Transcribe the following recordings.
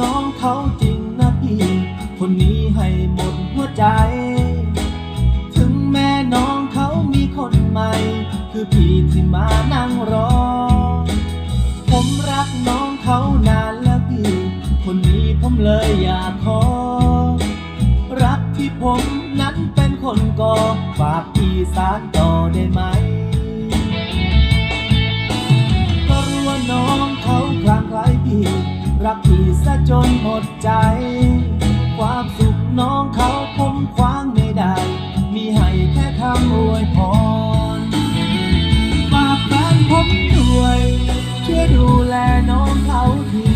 น้องเขาจริงนะพี่ คนนี้ให้หมดหัวใจ ถึงแม่น้องเขามีคนใหม่ คือพี่ที่มานั่งรอ ผมรักน้องเขานานแล้วพี่ คนนี้ผมเลยอยากขอ รักที่ผมนั้นเป็นคนก่อฝากพี่สารต่อได้ไหม รักพี่ซะจนหมดใจ ความสุขน้องเขาผมคว้างไม่ได้ มีให้แค่คำอวยพรฝากแฟนผมด้วย ช่วยดูแลน้องเขาที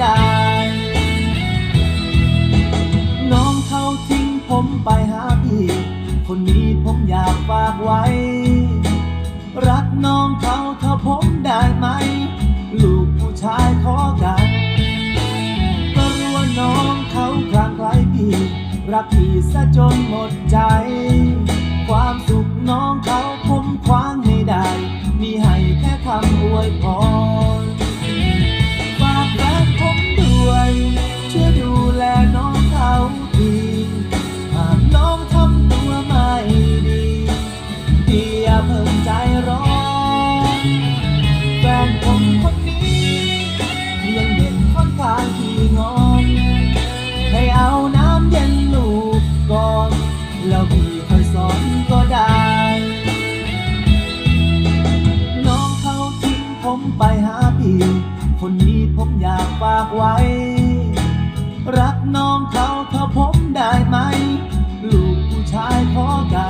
ได้ น้องเขาทิ้งผมไปหาพี่ คนนี้ผมอยากฝากไว้ รักน้องเขาถ้าผมได้ไหม ลูกผู้ชายขอกันก็รู้ว่าน้องเขาคลางไคล้พี่ รักพี่ซะจนหมดใจ ความสุขน้องเขาผมคว้างไม่ได้ มีให้แค่คำอวยพร มไปหาพี่ คนนี้ผมอยากฝากไว้ รักน้องเขาเขาผมได้ไหม ลูกผู้ชายขอกัน